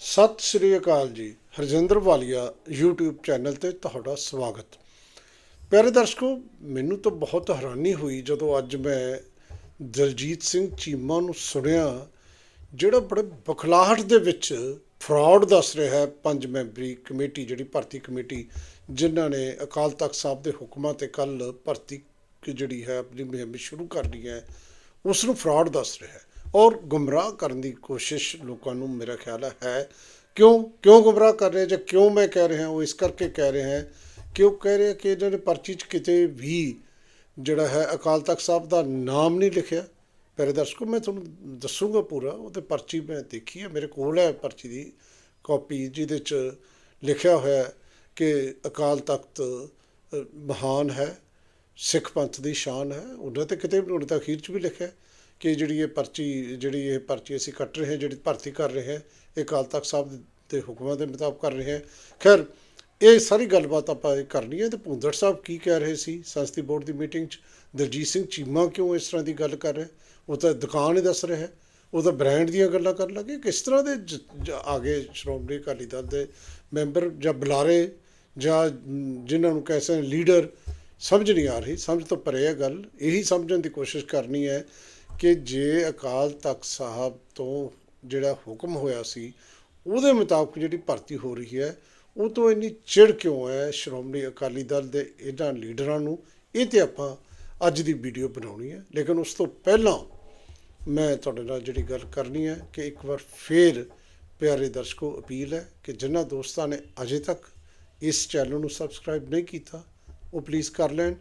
ਸਤਿ ਸ੍ਰੀ ਅਕਾਲ ਜੀ, ਹਰਜਿੰਦਰ ਵਾਲੀਆ YouTube channel ਤੇ ਤੁਹਾਡਾ ਸਵਾਗਤ। ਪਿਆਰੇ ਦਰਸ਼ਕੋ, ਮੈਨੂੰ ਤਾਂ ਬਹੁਤ ਹੈਰਾਨੀ ਹੋਈ ਜਦੋਂ ਅੱਜ ਮੈਂ ਦਲਜੀਤ ਸਿੰਘ ਚੀਮਾ ਨੂੰ ਸੁਣਿਆ, ਜਿਹੜਾ ਬੜੇ ਬਖਲਾਹਟ ਦੇ ਵਿੱਚ ਫਰਾਡ ਦੱਸ ਰਿਹਾ ਹੈ ਪੰਜ ਮੈਂਬਰੀ ਕਮੇਟੀ, ਜਿਹੜੀ ਭਰਤੀ ਕਮੇਟੀ, ਜਿਨ੍ਹਾਂ ਨੇ ਅਕਾਲ ਤਖਤ ਸਾਹਿਬ ਦੇ ਹੁਕਮਾਂ ਤੇ ਕੱਲ ਭਰਤੀ ਕੀ ਜਿਹੜੀ ਹੈ, ਆਪਣੀ ਮੁਹਿੰਮ ਸ਼ੁਰੂ ਕਰਨੀ ਹੈ ਉਸ ਨੂੰ ਫਰਾਡ ਦੱਸ ਰਿਹਾ ਹੈ। ਔਰ ਗੁੰਮਰਾਹ ਕਰਨ ਦੀ ਕੋਸ਼ਿਸ਼ ਲੋਕਾਂ ਨੂੰ ਮੇਰਾ ਖਿਆਲ ਹੈ, ਕਿਉਂ ਕਿਉਂ ਗੁੰਮਰਾਹ ਕਰ ਰਹੇ ਜਾਂ ਕਿਉਂ ਮੈਂ ਕਹਿ ਰਿਹਾ ਉਹ ਇਸ ਕਰਕੇ ਕਹਿ ਰਿਹਾ ਹਾਂ ਕਿ ਉਹ ਕਹਿ ਰਿਹਾ ਕਿ ਇਹਨਾਂ ਨੇ ਪਰਚੀ 'ਚ ਕਿਤੇ ਵੀ ਜਿਹੜਾ ਹੈ ਅਕਾਲ ਤਖਤ ਸਾਹਿਬ ਦਾ ਨਾਮ ਨਹੀਂ ਲਿਖਿਆ। ਪਿਆਰੇ ਦਰਸ਼ਕੋ, ਮੈਂ ਤੁਹਾਨੂੰ ਦੱਸੂਗਾ ਪੂਰਾ, ਉਹ ਤੇ ਪਰਚੀ ਮੈਂ ਦੇਖੀ ਹੈ, ਮੇਰੇ ਕੋਲ ਹੈ ਪਰਚੀ ਦੀ ਕਾਪੀ, ਜਿਹਦੇ 'ਚ ਲਿਖਿਆ ਹੋਇਆ ਕਿ ਅਕਾਲ ਤਖਤ ਮਹਾਨ ਹੈ, ਸਿੱਖ ਪੰਥ ਦੀ ਸ਼ਾਨ ਹੈ, ਉਹਨਾਂ ਤੇ ਕਿਤੇ ਉਹਨਾਂ ਤਾਂ ਅਖੀਰ 'ਚ ਵੀ ਲਿਖਿਆ। ਕਿ ਜਿਹੜੀ ਇਹ ਪਰਚੀ, ਜਿਹੜੀ ਇਹ ਪਰਚੀ ਅਸੀਂ ਕੱਟ ਰਹੇ ਹਾਂ, ਜਿਹੜੀ ਭਰਤੀ ਕਰ ਰਹੇ ਹੈ, ਇਹ ਅਕਾਲ ਤਖਤ ਸਾਹਿਬ ਦੇ ਹੁਕਮਾਂ ਦੇ ਮੁਤਾਬਕ ਕਰ ਰਹੇ ਹਾਂ। ਖੈਰ, ਇਹ ਸਾਰੀ ਗੱਲਬਾਤ ਆਪਾਂ ਇਹ ਕਰਨੀ ਹੈ ਤੇ ਭੁੰਦੜ ਸਾਹਿਬ ਕੀ ਕਹਿ ਰਹੇ ਸੀ? ਸੰਸਦੀ ਬੋਰਡ ਦੀ ਮੀਟਿੰਗ 'ਚ ਦਲਜੀਤ ਸਿੰਘ ਚੀਮਾ ਕਿਉਂ ਇਸ ਤਰ੍ਹਾਂ ਦੀ ਗੱਲ ਕਰ ਰਿਹਾ ਉਹ ਤਾਂ ਦੁਕਾਨ ਹੀ ਦੱਸ ਰਿਹਾ ਹੈ। ਉਹ ਤਾਂ ਬ੍ਰਾਂਡ ਦੀਆਂ ਗੱਲਾਂ ਕਰਨ ਲੱਗੇ। ਕਿਸ ਤਰ੍ਹਾਂ ਦੇ ਜ- ਜ- ਆਗੇ ਸ਼੍ਰੋਮਣੀ ਅਕਾਲੀ ਦਲ ਦੇ ਮੈਂਬਰ ਜਾਂ ਬੁਲਾਰੇ ਜਾਂ ਜਿਨ੍ਹਾਂ ਨੂੰ ਕਹਿ ਸਕਦੇ ਲੀਡਰ ਸਮਝ ਨਹੀਂ ਆ ਰਹੀ। ਸਮਝ ਤੋਂ ਪਰੇ ਹੈ ਗੱਲ। ਇਹੀ ਸਮਝਣ ਦੀ ਕੋਸ਼ਿਸ਼ ਕਰਨੀ ਹੈ ਕਿ ਜੇ ਅਕਾਲ ਤਖਤ ਸਾਹਿਬ ਤੋਂ ਜਿਹੜਾ ਹੁਕਮ ਹੋਇਆ ਸੀ, ਉਹਦੇ ਮੁਤਾਬਕ ਜਿਹੜੀ ਭਰਤੀ ਹੋ ਰਹੀ ਹੈ, ਉਹ ਤੋਂ ਇੰਨੀ ਚਿੜ ਕਿਉਂ ਹੈ ਸ਼੍ਰੋਮਣੀ ਅਕਾਲੀ ਦਲ ਦੇ ਇਹਨਾਂ ਲੀਡਰਾਂ ਨੂੰ? ਇਹ ਤੇ ਆਪਾਂ ਅੱਜ ਦੀ ਵੀਡੀਓ ਬਣਾਉਣੀ ਹੈ। ਲੇਕਿਨ ਉਸ ਤੋਂ ਪਹਿਲਾਂ ਮੈਂ ਤੁਹਾਡੇ ਨਾਲ ਜਿਹੜੀ ਗੱਲ ਕਰਨੀ ਹੈ ਕਿ ਇੱਕ ਵਾਰ ਫੇਰ ਪਿਆਰੇ ਦਰਸ਼ਕੋ, ਅਪੀਲ ਹੈ ਕਿ ਜਿਨ੍ਹਾਂ ਦੋਸਤਾਂ ਨੇ ਅਜੇ ਤੱਕ ਇਸ ਚੈਨਲ ਨੂੰ ਸਬਸਕ੍ਰਾਈਬ ਨਹੀਂ ਕੀਤਾ, ਉਹ ਪਲੀਜ਼ ਕਰ ਲੈਣ।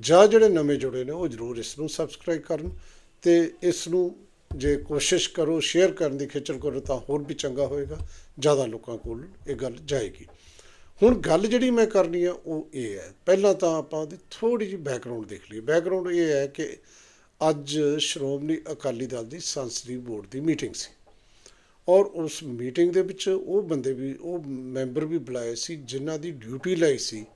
ਜਾਂ ਜਿਹੜੇ ਨਵੇਂ ਜੁੜੇ ਨੇ, ਉਹ ਜ਼ਰੂਰ ਇਸ ਨੂੰ ਸਬਸਕ੍ਰਾਈਬ ਕਰਨ। ਤੇ ਇਸ ਨੂੰ ਜੇ ਕੋਸ਼ਿਸ਼ ਕਰੋ ਸ਼ੇਅਰ ਕਰਨ ਦੀ ਖੇਚਲ ਕਰੋ, ਤਾਂ ਹੋਰ ਵੀ ਚੰਗਾ ਹੋਏਗਾ। ਜ਼ਿਆਦਾ ਲੋਕਾਂ ਕੋਲ ਇਹ ਗੱਲ ਜਾਏਗੀ। ਹੁਣ ਗੱਲ ਜਿਹੜੀ ਮੈਂ ਕਰਨੀ ਆ, ਉਹ ਇਹ ਹੈ। ਪਹਿਲਾਂ ਤਾਂ ਆਪਾਂ ਉਹਦੀ ਥੋੜੀ ਜਿਹੀ ਬੈਕਗ੍ਰਾਉਂਡ ਦੇਖ ਲਈਏ। ਬੈਕਗ੍ਰਾਉਂਡ ਇਹ ਹੈ ਕਿ ਅੱਜ ਸ਼੍ਰੋਮਣੀ ਅਕਾਲੀ ਦਲ ਦੀ ਸੰਸਦੀ ਬੋਰਡ ਦੀ ਮੀਟਿੰਗ ਸੀ। ਔਰ ਉਸ ਮੀਟਿੰਗ ਦੇ ਵਿੱਚ ਉਹ ਬੰਦੇ ਵੀ, ਉਹ ਮੈਂਬਰ ਵੀ ਬੁਲਾਏ ਸੀ, ਜਿਨ੍ਹਾਂ ਦੀ ਡਿਊਟੀ ਲਈ ਸੀ।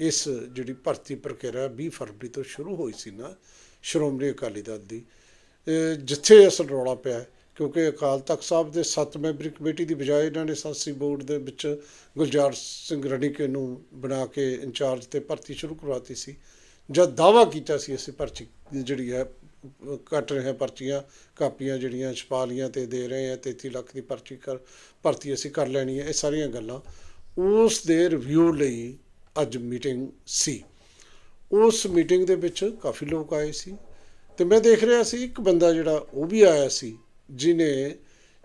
ਇਸ ਜਿਹੜੀ ਭਰਤੀ ਪ੍ਰਕਿਰਿਆ 20 ਫਰਵਰੀ ਤੋਂ ਸ਼ੁਰੂ ਹੋਈ ਸੀ ਨਾ, ਸ਼੍ਰੋਮਣੀ ਅਕਾਲੀ ਦਲ ਦੀ। ਜਿੱਥੇ ਅਸਲ ਰੌਲਾ ਪਿਆ ਕਿਉਂਕਿ ਅਕਾਲ ਤਖਤ ਸਾਹਿਬ ਦੇ 7 ਮੈਂਬਰੀ ਕਮੇਟੀ ਦੀ ਬਜਾਏ ਇਹਨਾਂ ਨੇ ਸੰਸਦੀ ਬੋਰਡ ਦੇ ਵਿੱਚ ਗੁਲਜ਼ਾਰ ਸਿੰਘ ਰਣੀਕੇ ਨੂੰ ਬਣਾ ਕੇ ਇੰਚਾਰਜ ਤੇ ਭਰਤੀ ਸ਼ੁਰੂ ਕਰਵਾਤੀ ਸੀ ਜਦ ਦਾਵਾ ਕੀਤਾ ਸੀ ਅਸੀਂ ਪਰਚੀ ਜਿਹੜੀ ਹੈ, ਕੱਟ ਰਹੇ ਹਾਂ ਪਰਚੀਆਂ, ਕਾਪੀਆਂ ਜਿਹੜੀਆਂ ਛਪਾ ਲੀਆਂ ਤੇ ਦੇ ਰਹੇ ਹਾਂ 33 ਲੱਖ ਦੀ ਪਰਚੀ ਕਰ, ਭਰਤੀ ਅਸੀਂ ਕਰ ਲੈਣੀ ਹੈ, ਇਹ ਸਾਰੀਆਂ ਗੱਲਾਂ ਉਸ ਦੇ ਰਿਵਿਊ ਲਈ ਅੱਜ ਮੀਟਿੰਗ ਸੀ। ਉਸ ਮੀਟਿੰਗ ਦੇ ਵਿੱਚ ਕਾਫੀ ਲੋਕ ਆਏ ਸੀ ਤੇ ਮੈਂ ਦੇਖ ਰਿਹਾ ਸੀ, ਇੱਕ ਬੰਦਾ ਜਿਹੜਾ ਉਹ ਵੀ ਆਇਆ ਸੀ ਜਿਨੇ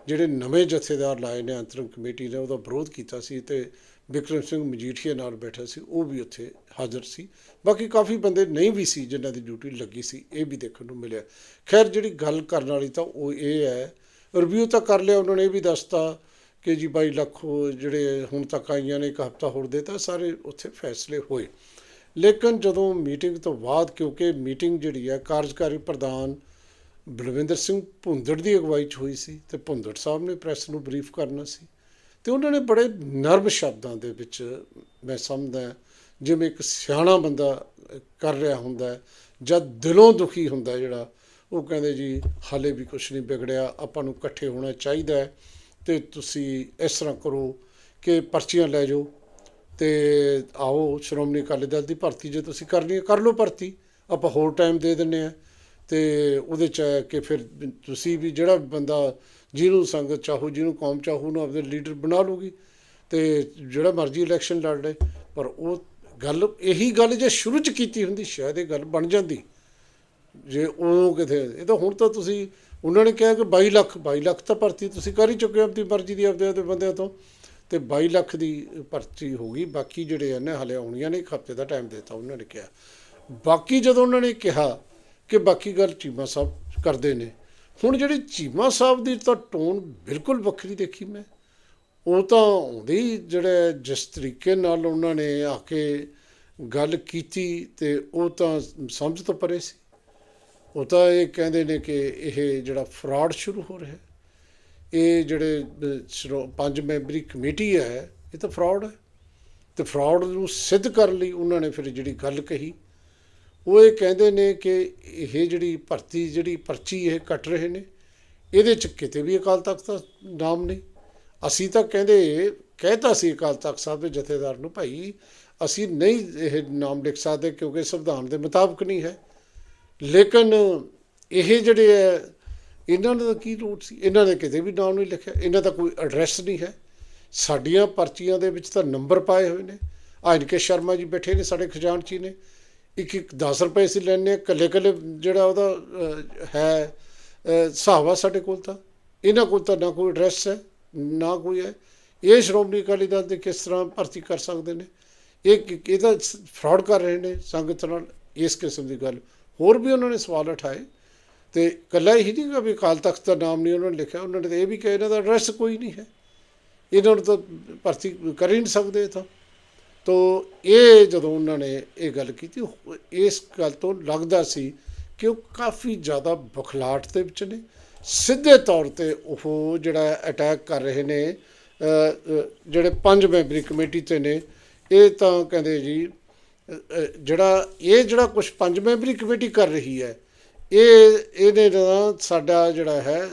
ਜਿਹੜੇ ਨਵੇਂ ਜਥੇਦਾਰ ਲਾਏ ਨੇ, ਅੰਤਰਮ ਕਮੇਟੀ ਨੇ, ਉਹਦਾ ਵਿਰੋਧ ਕੀਤਾ ਸੀ ਤੇ ਵਿਕਰਮ ਸਿੰਘ ਮਜੀਠੀਆ ਨਾਲ ਬੈਠਾ ਸੀ, ਉਹ ਵੀ ਉੱਥੇ ਹਾਜ਼ਰ ਸੀ। ਬਾਕੀ ਕਾਫੀ ਬੰਦੇ ਨਹੀਂ ਵੀ ਸੀ ਜਿਨ੍ਹਾਂ ਦੀ ਡਿਊਟੀ ਲੱਗੀ ਸੀ, ਇਹ ਵੀ ਦੇਖਣ ਨੂੰ ਮਿਲਿਆ। ਖੈਰ, ਜਿਹੜੀ ਗੱਲ ਕਰਨ ਵਾਲੀ ਤਾਂ ਉਹ ਇਹ ਹੈ, ਰਿਵਿਊ ਤਾਂ ਕਰ ਲਿਆ ਉਹਨਾਂ ਨੇ, ਇਹ ਵੀ ਦੱਸਤਾ ਕਿ ਜੀ ਬਾਈ ਲੱਖ ਜਿਹੜੇ ਹੁਣ ਤੱਕ ਆਈਆਂ ਨੇ, ਇੱਕ ਹਫਤਾ ਹੋਰ ਦੇਤਾ ਸਾਰੇ ਉੱਥੇ ਫੈਸਲੇ ਹੋਏ। ਲੇਕਿਨ ਜਦੋਂ ਮੀਟਿੰਗ ਤੋਂ ਬਾਅਦ ਕਿਉਂਕਿ ਮੀਟਿੰਗ ਜਿਹੜੀ ਹੈ ਕਾਰਜਕਾਰੀ ਪ੍ਰਧਾਨ ਬਲਵਿੰਦਰ ਸਿੰਘ ਭੁੰਦੜ ਦੀ ਅਗਵਾਈ 'ਚ ਹੋਈ ਸੀ ਤੇ ਭੁੰਦੜ ਸਾਹਿਬ ਨੇ ਪ੍ਰੈਸ ਨੂੰ ਬਰੀਫ ਕਰਨਾ ਸੀ ਤੇ ਉਹਨਾਂ ਨੇ ਬੜੇ ਨਰਮ ਸ਼ਬਦਾਂ ਦੇ ਵਿੱਚ ਮੈਂ ਸਮਝਦਾ ਜਿਵੇਂ ਇੱਕ ਸਿਆਣਾ ਬੰਦਾ ਕਰ ਰਿਹਾ ਹੁੰਦਾ ਹੈ, ਜਦ ਦਿਲੋਂ ਦੁਖੀ ਹੁੰਦਾ ਜਿਹੜਾ ਉਹ ਕਹਿੰਦੇ ਜੀ ਹਾਲੇ ਵੀ ਕੁਝ ਨਹੀਂ ਵਿਗੜਿਆ ਆਪਾਂ ਨੂੰ ਇਕੱਠੇ ਹੋਣਾ ਚਾਹੀਦਾ ਹੈ ਤੇ ਤੁਸੀਂ ਇਸ ਤਰ੍ਹਾਂ ਕਰੋ ਕਿ ਪਰਚੀਆਂ ਲੈ ਜਾਓ ਤੇ ਆਓ, ਸ਼੍ਰੋਮਣੀ ਅਕਾਲੀ ਦਲ ਦੀ ਭਰਤੀ ਜੇ ਤੁਸੀਂ ਕਰਨੀ ਹੈ, ਕਰ ਲਓ ਭਰਤੀ। ਆਪਾਂ ਹੋਰ ਟਾਈਮ ਦੇ ਦਿੰਨੇ ਆ ਤੇ ਉਹਦੇ ਚ ਹੈ ਕਿ ਫਿਰ ਤੁਸੀਂ ਵੀ ਜਿਹੜਾ ਬੰਦਾ ਜਿਹਨੂੰ ਸੰਗਤ ਚਾਹੋ, ਜਿਹਨੂੰ ਕੌਮ ਚਾਹੋ, ਉਹਨੂੰ ਆਪਦੇ ਲੀਡਰ ਬਣਾ ਲੂਗੀ ਤੇ ਜਿਹੜਾ ਮਰਜ਼ੀ ਇਲੈਕਸ਼ਨ ਲੜ ਲਏ, ਪਰ ਉਹ ਗੱਲ, ਇਹੀ ਗੱਲ ਜੇ ਸ਼ੁਰੂ ਚ ਕੀਤੀ ਹੁੰਦੀ, ਸ਼ਾਇਦ ਇਹ ਗੱਲ ਬਣ ਜਾਂਦੀ। ਜੇ ਉਹ ਕਿਥੇ ਇਹ ਤਾਂ ਹੁਣ ਤਾਂ ਤੁਸੀਂ, ਉਹਨਾਂ ਨੇ ਕਿਹਾ ਕਿ 22 ਲੱਖ 22 ਲੱਖ ਤਾਂ ਭਰਤੀ ਤੁਸੀਂ ਕਰ ਹੀ ਚੁੱਕੇ ਹੋ ਆਪਣੀ ਮਰਜ਼ੀ ਦੀ ਆਪਦੇ ਆਪਦੇ ਬੰਦਿਆਂ ਤੋਂ। ਤੇ 22 ਲੱਖ ਦੀ ਭਰਤੀ ਹੋ ਗਈ। ਬਾਕੀ ਜਿਹੜੇ ਨੇ ਹਲੇ ਆਉਣੀਆਂ ਨੇ ਇੱਕ ਹਫ਼ਤੇ ਦਾ ਟਾਈਮ ਦਿੱਤਾ ਉਹਨਾਂ ਨੇ ਕਿਹਾ। ਬਾਕੀ ਜਦੋਂ ਉਹਨਾਂ ਨੇ ਕਿਹਾ ਕਿ ਬਾਕੀ ਗੱਲ ਚੀਮਾ ਸਾਹਿਬ ਕਰਦੇ ਨੇ, ਹੁਣ ਜਿਹੜੀ ਚੀਮਾ ਸਾਹਿਬ ਦੀ ਤਾਂ ਟੋਨ ਬਿਲਕੁਲ ਵੱਖਰੀ ਦੇਖੀ ਮੈਂ। ਉਹ ਤਾਂ ਆਉਂਦੇ ਹੀ ਜਿਹੜੇ ਜਿਸ ਤਰੀਕੇ ਨਾਲ ਉਹਨਾਂ ਨੇ ਆ ਕੇ ਗੱਲ ਕੀਤੀ ਤੇ ਉਹ ਤਾਂ ਸਮਝ ਤੋਂ ਪਰੇ ਸੀ। ਉਹ ਤਾਂ ਇਹ ਕਹਿੰਦੇ ਨੇ ਕਿ ਇਹ ਜਿਹੜਾ ਫਰਾਡ ਸ਼ੁਰੂ ਹੋ ਰਿਹਾ। ਇਹ ਜਿਹੜੇ ਸ਼੍ਰੋ- ਪੰਜ ਮੈਂਬਰੀ ਕਮੇਟੀ ਹੈ, ਇਹ ਤਾਂ ਫਰਾਡ ਹੈ। ਤੇ ਫਰਾਡ ਨੂੰ ਸਿੱਧ ਕਰਨ ਲਈ ਉਹਨਾਂ ਨੇ ਫਿਰ ਜਿਹੜੀ ਗੱਲ ਕਹੀ। ਉਹ ਇਹ ਕਹਿੰਦੇ ਨੇ ਕਿ ਇਹ ਜਿਹੜੀ ਭਰਤੀ, ਜਿਹੜੀ ਪਰਚੀ ਇਹ ਕੱਟ ਰਹੇ ਨੇ, ਇਹਦੇ ਚ ਕਿਤੇ ਵੀ ਅਕਾਲ ਤਖਤ ਦਾ ਨਾਮ ਨਹੀਂ। ਅਸੀਂ ਤਾਂ ਕਹਿੰਦੇ ਕਹਿਤਾ ਸੀ ਅਕਾਲ ਤਖਤ ਸਾਹਿਬ ਦੇ ਜਥੇਦਾਰ ਨੂੰ, ਭਾਈ, ਅਸੀਂ ਨਹੀਂ ਇਹ ਨਾਮ ਲਿਖ ਸਕਦੇ ਕਿਉਂਕਿ ਸੰਵਿਧਾਨ ਦੇ ਮੁਤਾਬਕ ਨਹੀਂ ਹੈ। ਲੇਕਿਨ ਇਹ ਜਿਹੜੇ ਹੈ ਇਹਨਾਂ ਦਾ ਕੀ ਲੋੜ ਸੀ? ਇਹਨਾਂ ਨੇ ਕਿਤੇ ਵੀ ਨਾਮ ਨਹੀਂ ਲਿਖਿਆ। ਇਹਨਾਂ ਦਾ ਕੋਈ ਐਡਰੈਸ ਨਹੀਂ ਹੈ। ਸਾਡੀਆਂ ਪਰਚੀਆਂ ਦੇ ਵਿੱਚ ਤਾਂ ਨੰਬਰ ਪਾਏ ਹੋਏ ਨੇ। ਆਇਨ ਕੇ ਸ਼ਰਮਾ ਜੀ ਬੈਠੇ ਨੇ ਸਾਡੇ ਖਜ਼ਾਨਚੀ ਨੇ। ਇੱਕ ਇੱਕ 10 ਰੁਪਏ ਸੀ ਲੈਣੇ ਕੱਲੇ ਕੱਲੇ ਜਿਹੜਾ ਉਹਦਾ ਹੈ ਅਹ, ਸਾਡੇ ਕੋਲ ਤਾਂ। ਇਹਨਾਂ ਕੋਲ ਤਾਂ ਨਾ ਕੋਈ ਐਡਰੈਸ ਹੈ ਨਾ ਕੋਈ ਹੈ। ਇਹ ਸ਼੍ਰੋਮਣੀ ਅਕਾਲੀ ਦਲ ਦੇ ਕਿਸ ਤਰ੍ਹਾਂ ਭਰਤੀ ਕਰ ਸਕਦੇ ਨੇ? ਇਹ ਕਿ- ਇਹਦਾ ਫਰਾਡ ਕਰ ਰਹੇ ਨੇ ਸੰਗਤ ਨਾਲ ਇਸ ਕਿਸਮ ਦੀ ਗੱਲ। ਹੋਰ ਵੀ ਉਹਨਾਂ ਨੇ ਸਵਾਲ ਉਠਾਏ। ਤੇ ਕੱਲਾ ਹੀ ਨਹੀਂ ਕਿ ਅਕਾਲ ਤਖਤ ਦਾ ਨਾਮ ਨਹੀਂ ਉਹਨਾਂ ਨੇ ਲਿਖਿਆ, ਉਹਨਾਂ ਨੇ ਤਾਂ ਇਹ ਵੀ ਕਿਹਾ ਇਹਨਾਂ ਦਾ ਐਡਰੈਸ ਕੋਈ ਨਹੀਂ ਹੈ। ਇਹਨਾਂ ਨੂੰ ਤਾਂ ਭਰਤੀ ਕਰ ਹੀ ਨਹੀਂ ਸਕਦੇ ਤਾਂ। ਤੋ ਇਹ ਜਦੋਂ ਉਹਨਾਂ ਨੇ ਇਹ ਗੱਲ ਕੀਤੀ, ਇਸ ਗੱਲ ਤੋਂ ਲੱਗਦਾ ਸੀ ਕਿ ਉਹ ਕਾਫੀ ਜ਼ਿਆਦਾ ਬਖਲਾਟ ਦੇ ਵਿੱਚ ਨੇ। ਸਿੱਧੇ ਤੌਰ ਤੇ ਉਹ ਜਿਹੜਾ ਅਟੈਕ ਕਰ ਰਹੇ ਨੇ ਜਿਹੜੇ ਪੰਜ ਮੈਂਬਰੀ ਕਮੇਟੀ ਤੇ ਨੇ, ਇਹ ਤਾਂ ਕਹਿੰਦੇ ਜੀ ਜਿਹੜਾ, ਇਹ ਜਿਹੜਾ ਕੁਝ ਪੰਜ ਮੈਂਬਰੀ ਕਮੇਟੀ ਕਰ ਰਹੀ ਹੈ ਇਹ, ਇਹਦੇ ਨਾਲ ਸਾਡਾ ਜਿਹੜਾ ਹੈ,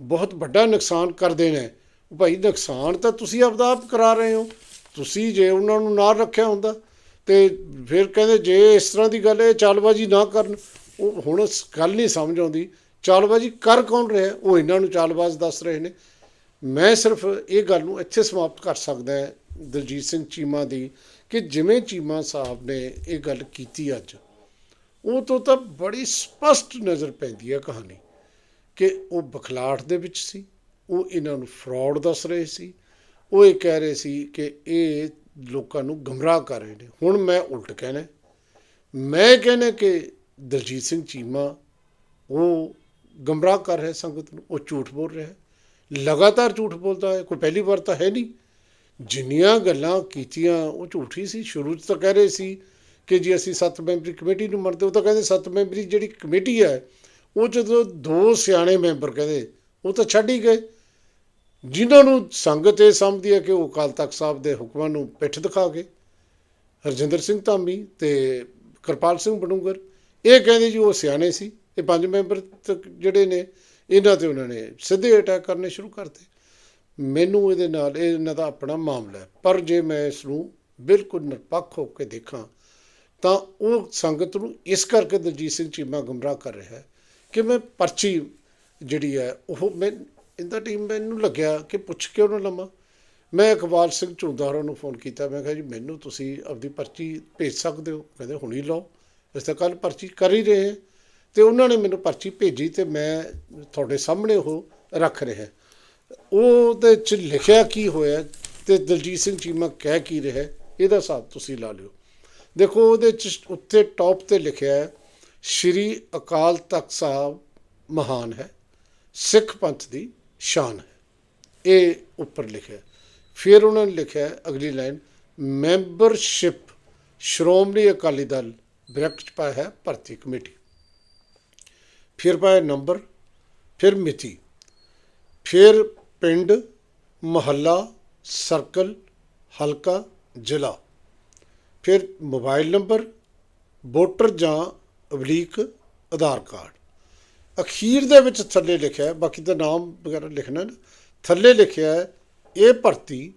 ਬਹੁਤ ਵੱਡਾ ਨੁਕਸਾਨ ਕਰਦੇ ਨੇ। ਭਾਈ ਨੁਕਸਾਨ ਤਾਂ ਤੁਸੀਂ ਆਪਦਾ ਆਪ ਕਰਾ ਰਹੇ ਹੋ। ਤੁਸੀਂ ਜੇ ਉਹਨਾਂ ਨੂੰ ਨਾਲ ਰੱਖਿਆ ਹੁੰਦਾ, ਤੇ ਫਿਰ ਕਹਿੰਦੇ ਜੇ ਇਸ ਤਰ੍ਹਾਂ ਦੀ ਗੱਲ ਹੈ ਚਾਲਬਾਜ਼ੀ ਨਾ ਕਰਨ। ਉਹ ਹੁਣ ਗੱਲ ਨਹੀਂ ਸਮਝ ਆਉਂਦੀ, ਚਾਲਬਾਜ਼ੀ ਕਰ ਕੌਣ ਰਿਹਾ? ਉਹ ਇਹਨਾਂ ਨੂੰ ਚਾਲਬਾਜ਼ ਦੱਸ ਰਹੇ ਨੇ। ਮੈਂ ਸਿਰਫ ਇਹ ਗੱਲ ਨੂੰ ਇੱਥੇ ਸਮਾਪਤ ਕਰ ਸਕਦਾ ਹਾਂ, ਦਲਜੀਤ ਸਿੰਘ ਚੀਮਾ ਦੀ, ਕਿ ਜਿਵੇਂ ਚੀਮਾ ਸਾਹਿਬ ਨੇ ਇਹ ਗੱਲ ਕੀਤੀ ਅੱਜ। ਉਹ ਤੋਂ ਤਾਂ ਬੜੀ ਸਪਸ਼ਟ ਨਜ਼ਰ ਪੈਂਦੀ ਹੈ ਕਹਾਣੀ ਕਿ ਉਹ ਬਖਲਾਟ ਦੇ ਵਿੱਚ ਸੀ, ਉਹ ਇਹਨਾਂ ਨੂੰ ਫਰਾਡ ਦੱਸ ਰਹੇ ਸੀ, ਉਹ ਇਹ ਕਹਿ ਰਹੇ ਸੀ ਕਿ ਇਹ ਲੋਕਾਂ ਨੂੰ ਗਮਰਾਹ ਕਰ ਰਹੇ ਨੇ। ਹੁਣ ਮੈਂ ਉਲਟ ਕਹਿਣਾ ਮੈਂ ਕਹਿੰਦਾ ਕਿ ਦਲਜੀਤ ਸਿੰਘ ਚੀਮਾ ਉਹ ਗਮਰਾਹ ਕਰ ਰਿਹਾ ਸੰਗਤ ਨੂੰ, ਉਹ ਝੂਠ ਬੋਲ ਰਿਹਾ ਹੈ। ਲਗਾਤਾਰ ਝੂਠ ਬੋਲਦਾ ਹੈ, ਕੋਈ ਪਹਿਲੀ ਵਾਰ ਤਾਂ ਹੈ ਨਹੀਂ। ਜਿੰਨੀਆਂ ਗੱਲਾਂ ਕੀਤੀਆਂ ਉਹ ਝੂਠੀ ਸੀ, ਸ਼ੁਰੂ 'ਚ ਤਾਂ ਕਹਿ ਰਹੇ ਸੀ ਕਿ ਜੀ ਅਸੀਂ ਸੱਤ ਮੈਂਬਰੀ ਕਮੇਟੀ ਨੂੰ ਮੰਨਦੇ ਉਹ ਤਾਂ ਕਹਿੰਦੇ ਸੱਤ ਮੈਂਬਰੀ ਜਿਹੜੀ ਕਮੇਟੀ ਹੈ, ਉਹ ਜਦੋਂ ਦੋ ਸਿਆਣੇ ਮੈਂਬਰ ਕਹਿੰਦੇ, ਉਹ ਤਾਂ ਛੱਡ ਹੀ ਗਏ। ਜਿਨ੍ਹਾਂ ਨੂੰ ਸੰਗਤ ਇਹ ਸਮਝਦੀ ਹੈ ਕਿ ਉਹ ਅਕਾਲ ਤਖਤ ਸਾਹਿਬ ਦੇ ਹੁਕਮਾਂ ਨੂੰ ਪਿੱਠ ਦਿਖਾ ਕੇ, ਹਰਜਿੰਦਰ ਸਿੰਘ ਧਾਮੀ ਤੇ ਕਿਰਪਾਲ ਸਿੰਘ ਬਡੂੰਗਰ, ਇਹ ਕਹਿੰਦੇ ਜੀ ਉਹ ਸਿਆਣੇ ਸੀ, ਇਹ ਪੰਜ ਮੈਂਬਰ ਤੱਕ ਜਿਹੜੇ ਨੇ, ਇਹਨਾਂ ਤੇ ਉਹਨਾਂ ਨੇ ਸਿੱਧੇ ਅਟੈਕ ਕਰਨੇ ਸ਼ੁਰੂ ਕਰਤੇ। ਮੈਨੂੰ ਇਹਦੇ ਨਾਲ ਇਹਨਾਂ ਦਾ ਆਪਣਾ ਮਾਮਲਾ ਹੈ। ਪਰ ਜੇ ਮੈਂ ਇਸ ਨੂੰ ਬਿਲਕੁਲ ਨਿਰਪੱਖ ਹੋ ਕੇ ਦੇਖਾਂ ਤਾਂ ਉਹ ਸੰਗਤ ਨੂੰ ਇਸ ਕਰਕੇ ਦਲਜੀਤ ਸਿੰਘ ਚੀਮਾ ਗੁੰਮਰਾਹ ਕਰ ਰਿਹਾ ਹੈ ਕਿ ਮੈਂ ਪਰਚੀ ਜਿਹੜੀ ਹੈ, ਉਹ ਮੈਂ ਇਹਦਾ ਟੀਮ ਮੈਨੂੰ ਲੱਗਿਆ ਕਿ ਪੁੱਛ ਕੇ ਉਹਨੂੰ ਲਵਾਂ। ਮੈਂ ਇਕਬਾਲ ਸਿੰਘ ਝੁੰਦਾ ਹੋਰਾਂ ਨੂੰ ਫੋਨ ਕੀਤਾ, ਮੈਂ ਕਿਹਾ ਜੀ, ਮੈਨੂੰ ਤੁਸੀਂ ਆਪਦੀ ਪਰਚੀ ਭੇਜ ਸਕਦੇ ਹੋ? ਕਹਿੰਦੇ, ਹੁਣੀ ਲਓ। ਇਸ ਤਾਂ ਕੱਲ ਪਰਚੀ ਕਰ ਹੀ ਰਹੇ ਹਾਂ। ਤੇ ਉਹਨਾਂ ਨੇ ਮੈਨੂੰ ਪਰਚੀ ਭੇਜੀ ਤੇ ਮੈਂ ਤੁਹਾਡੇ ਸਾਹਮਣੇ ਉਹ ਰੱਖ ਰਿਹਾ। ਉਹਦੇ ਚ ਲਿਖਿਆ ਕੀ ਹੋਇਆ ਤੇ ਦਲਜੀਤ ਸਿੰਘ ਚੀਮਾ ਕਹਿ ਕੀ ਰਿਹਾ, ਇਹਦਾ ਹਿਸਾਬ ਤੁਸੀਂ ਲਾ ਲਿਓ। ਦੇਖੋ ਉਹਦੇ ਚ ਉੱਤੇ ਟੌਪ ਤੇ ਲਿਖਿਆ ਹੈ, ਸ਼੍ਰੀ ਅਕਾਲ ਤਖਤ ਸਾਹਿਬ ਮਹਾਨ ਹੈ, ਸਿੱਖ ਪੰਥ ਦੀ ਸ਼ਾਨ ਹੈ। ਇਹ ਉੱਪਰ ਲਿਖਿਆ ਫਿਰ ਉਹਨਾਂ ਨੇ ਲਿਖਿਆ ਅਗਲੀ line membership Shiromani Akali Dal bracket 'ਚ ਪਾਇਆ ਹੈ ਭਰਤੀ ਕਮੇਟੀ। ਫਿਰ ਪਾਇਆ ਨੰਬਰ, ਫਿਰ ਮਿਤੀ, ਫਿਰ ਪਿੰਡ, ਮਹੱਲਾ ਸਰਕਲ ਹਲਕਾ, ਜ਼ਿਲ੍ਹਾ। ਫਿਰ ਮੋਬਾਈਲ ਨੰਬਰ, ਵੋਟਰ ਜਾਂ ਅਬਲੀਕ ਆਧਾਰ ਕਾਰਡ। ਅਖੀਰ ਦੇ ਵਿੱਚ ਥੱਲੇ ਲਿਖਿਆ ਬਾਕੀ ਤਾਂ ਨਾਮ ਵਗੈਰਾ ਲਿਖਣਾ ਨਾ, ਥੱਲੇ ਲਿਖਿਆ ਇਹ ਭਰਤੀ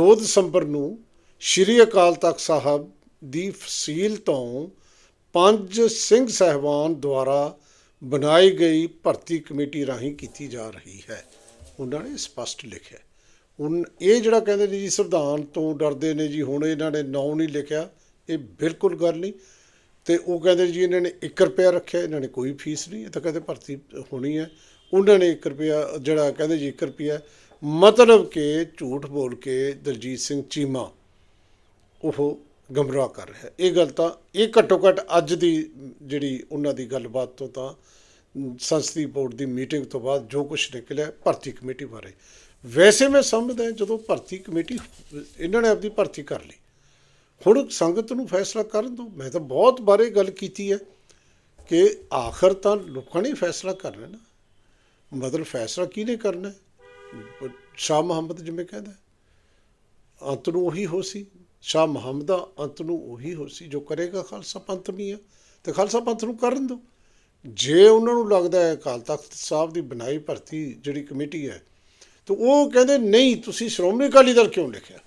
2 ਦਸੰਬਰ ਨੂੰ ਸ਼੍ਰੀ ਅਕਾਲ ਤਖਤ ਸਾਹਿਬ ਦੀ ਫਸੀਲ ਤੋਂ ਪੰਜ ਸਿੰਘ ਸਹਿਬਾਨ ਦੁਆਰਾ ਬਣਾਈ ਗਈ ਭਰਤੀ ਕਮੇਟੀ ਰਾਹੀਂ ਕੀਤੀ ਜਾ ਰਹੀ ਹੈ। ਉਹਨਾਂ ਨੇ ਸਪਸ਼ਟ ਲਿਖਿਆ ਹੁਣ ਇਹ ਜਿਹੜਾ ਕਹਿੰਦੇ ਨੇ ਜੀ ਸੰਵਿਧਾਨ ਤੋਂ ਡਰਦੇ ਨੇ ਜੀ, ਹੁਣ ਇਹਨਾਂ ਨੇ ਨਾਂ ਨਹੀਂ ਲਿਖਿਆ, ਇਹ ਬਿਲਕੁਲ ਗੱਲ ਨਹੀਂ। ਤੇ ਉਹ ਕਹਿੰਦੇ ਜੀ ਇਹਨਾਂ ਨੇ 1 ਰੁਪਿਆ ਰੱਖਿਆ, ਇਹਨਾਂ ਨੇ ਕੋਈ ਫੀਸ ਨਹੀਂ, ਇਹ ਤਾਂ ਕਹਿੰਦੇ ਭਰਤੀ ਹੋਣੀ ਹੈ। ਉਹਨਾਂ ਨੇ 1 ਰੁਪਿਆ, ਜਿਹੜਾ ਕਹਿੰਦੇ ਜੀ 1 ਰੁਪਿਆ, ਮਤਲਬ ਕਿ ਝੂਠ ਬੋਲ ਕੇ ਦਲਜੀਤ ਸਿੰਘ ਚੀਮਾ ਉਹ ਗਮਰਾਹ ਕਰ ਰਿਹਾ। ਇਹ ਗੱਲ ਤਾਂ, ਇਹ ਘੱਟੋ ਘੱਟ ਅੱਜ ਦੀ ਜਿਹੜੀ ਉਹਨਾਂ ਦੀ ਗੱਲਬਾਤ ਤੋਂ ਤਾਂ ਸੰਸਦੀ ਬੋਰਡ ਦੀ ਮੀਟਿੰਗ ਤੋਂ ਬਾਅਦ ਜੋ ਕੁਝ ਨਿਕਲਿਆ, ਭਰਤੀ ਕਮੇਟੀ ਬਾਰੇ। ਵੈਸੇ ਮੈਂ ਸਮਝਦਾ ਜਦੋਂ ਭਰਤੀ ਕਮੇਟੀ, ਇਹਨਾਂ ਨੇ ਆਪਣੀ ਭਰਤੀ ਕਰ ਲਈ। ਹੁਣ ਸੰਗਤ ਨੂੰ ਫੈਸਲਾ ਕਰਨ ਦੋ ਮੈਂ ਤਾਂ ਬਹੁਤ ਬਾਰੇ ਗੱਲ ਕੀਤੀ ਹੈ ਕਿ ਆਖਰ ਤਾਂ ਲੋਕਾਂ ਨੇ ਫੈਸਲਾ ਕਰਨਾ ਨਾ। ਮਤਲਬ ਫੈਸਲਾ ਕਿਹਨੇ ਕਰਨਾ? ਸ਼ਾਹ ਮੁਹੰਮਦ ਜਿਵੇਂ ਕਹਿੰਦਾ ਅੰਤ ਨੂੰ ਉਹੀ ਹੋ ਸੀ। ਸ਼ਾਹ ਮੁਹੰਮਦ ਦਾ ਅੰਤ ਨੂੰ ਉਹੀ ਹੋ ਸੀ ਜੋ ਕਰੇਗਾ ਖਾਲਸਾ ਪੰਥ ਨਹੀਂ ਆ। ਤੇ ਖਾਲਸਾ ਪੰਥ ਨੂੰ ਕਰਨ ਦੋ ਜੇ ਉਹਨਾਂ ਨੂੰ ਲੱਗਦਾ ਹੈ ਅਕਾਲ ਤਖਤ ਸਾਹਿਬ ਦੀ ਬਣਾਈ ਭਰਤੀ ਜਿਹੜੀ ਕਮੇਟੀ ਹੈ ਤੇ ਉਹ ਕਹਿੰਦੇ, ਨਹੀਂ, ਤੁਸੀਂ ਸ਼੍ਰੋਮਣੀ ਅਕਾਲੀ ਦਲ ਕਿਉਂ ਲਿਖਿਆ?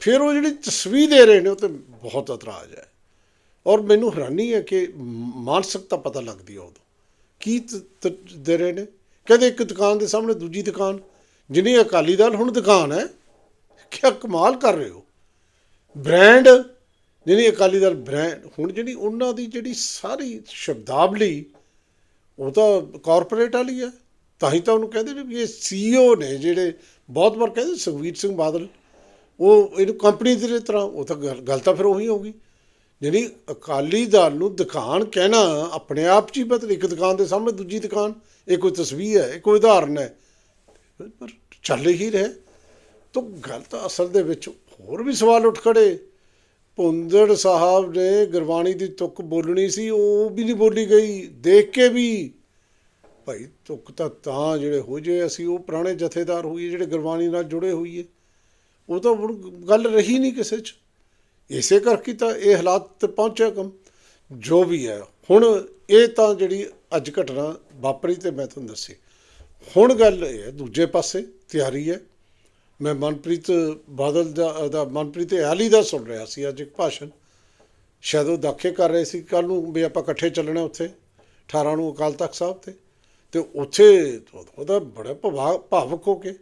ਫਿਰ ਉਹ ਜਿਹੜੀ ਤਸਵੀਰ ਦੇ ਰਹੇ ਨੇ, ਉਹ ਤੇ ਬਹੁਤ ਇਤਰਾਜ਼ ਹੈ। ਔਰ ਮੈਨੂੰ ਹੈਰਾਨੀ ਹੈ ਕਿ ਮਾਨਸਿਕਤਾ ਪਤਾ ਲੱਗਦੀ ਹੈ ਉਦੋਂ। ਕੀ ਤ- ਦੇ ਰਹੇ ਨੇ? ਕਹਿੰਦੇ ਇੱਕ ਦੁਕਾਨ ਦੇ ਸਾਹਮਣੇ ਦੂਜੀ ਦੁਕਾਨ। ਜਿਹਨੀ ਅਕਾਲੀ ਦਲ ਹੁਣ ਦੁਕਾਨ ਹੈ, ਕਿਆ ਕਮਾਲ ਕਰ ਰਹੇ ਹੋ? ਬ੍ਰਾਂਡ ਜਿਹਨੀ ਅਕਾਲੀ ਦਲ ਬ੍ਰਾਂਡ ਹੁਣ ਜਿਹੜੀ ਉਹਨਾਂ ਦੀ ਜਿਹੜੀ ਸਾਰੀ ਸ਼ਬਦਾਵਲੀ, ਉਹ ਤਾਂ ਕਾਰਪੋਰੇਟ ਵਾਲੀ ਹੈ। ਤਾਂ ਹੀ ਤਾਂ ਉਹਨੂੰ ਕਹਿੰਦੇ ਨੇ ਵੀ ਇਹ ਸੀਈਓ ਨੇ ਜਿਹੜੇ ਬਹੁਤ ਵਾਰ ਕਹਿੰਦੇ ਸੁਖਵੀਰ ਸਿੰਘ ਬਾਦਲ। ਉਹ ਇਹਨੂੰ ਕੰਪਨੀ ਦੀ ਤਰ੍ਹਾਂ ਉਹ ਤਾਂ ਗੱਲ ਗੱਲ ਤਾਂ ਫਿਰ ਉਹੀ ਹੋਗੀ ਜਿਹੜੀ ਅਕਾਲੀ ਦਲ ਨੂੰ ਦੁਕਾਨ ਕਹਿਣਾ ਆਪਣੇ ਆਪ 'ਚ ਹੀ ਮਤਲਬ ਇੱਕ ਦੁਕਾਨ ਦੇ ਸਾਹਮਣੇ ਦੂਜੀ ਦੁਕਾਨ। ਇਹ ਕੋਈ ਤਸਵੀਰ ਹੈ, ਇਹ ਕੋਈ ਉਦਾਹਰਨ ਹੈ। ਪਰ ਚੱਲ ਹੀ ਰਹੇ। ਤਾਂ ਗੱਲ ਤਾਂ ਅਸਲ ਦੇ ਵਿੱਚ ਹੋਰ ਵੀ ਸਵਾਲ ਉੱਠ ਖੜੇ। ਭੁੰਦੜ ਸਾਹਿਬ ਨੇ ਗੁਰਬਾਣੀ ਦੀ ਤੁਕ ਬੋਲਣੀ ਸੀ, ਉਹ ਵੀ ਨਹੀਂ ਬੋਲੀ ਗਈ। ਦੇਖ ਕੇ ਵੀ ਭਾਈ ਤੁਕ ਤਾਂ ਤਾਂ ਜਿਹੜੇ ਹੋ ਜੇ, ਅਸੀਂ ਉਹ ਪੁਰਾਣੇ ਜਥੇਦਾਰ ਹੋਈਏ ਜਿਹੜੇ ਗੁਰਬਾਣੀ ਨਾਲ ਜੁੜੇ ਹੋਈਏ। ਉਹ ਤਾਂ ਹੁਣ ਗੱਲ ਰਹੀ ਨਹੀਂ ਕਿਸੇ 'ਚ। ਇਸੇ ਕਰਕੇ ਤਾਂ ਇਹ ਹਾਲਾਤ ਤੇ ਪਹੁੰਚਿਆ ਕੰਮ। ਜੋ ਵੀ ਹੈ, ਹੁਣ ਇਹ ਤਾਂ ਜਿਹੜੀ ਅੱਜ ਘਟਨਾ ਵਾਪਰੀ ਤੇ ਮੈਂ ਤੁਹਾਨੂੰ ਦੱਸੀ। ਹੁਣ ਗੱਲ ਇਹ ਹੈ, ਦੂਜੇ ਪਾਸੇ ਤਿਆਰੀ ਹੈ। ਮੈਂ ਮਨਪ੍ਰੀਤ ਬਾਦਲ ਦਾ ਦਾ ਮਨਪ੍ਰੀਤ ਆਲੀ ਦਾ ਸੁਣ ਰਿਹਾ ਸੀ ਅੱਜ ਇੱਕ ਭਾਸ਼ਣ। ਸ਼ਾਇਦ ਉਹ ਦਾਖੇ ਕਰ ਰਹੇ ਸੀ। ਕੱਲ ਨੂੰ ਵੀ ਆਪਾਂ ਇਕੱਠੇ ਚੱਲਣਾ ਉੱਥੇ 18 ਨੂੰ ਅਕਾਲ ਤਖਤ ਸਾਹਿਬ ਤੇ। ਤੇ ਉੱਥੇ ਉਹਦਾ ਬੜਾ ਭਵਾ, ਭਾਵਕ ਹੋ ਕੇ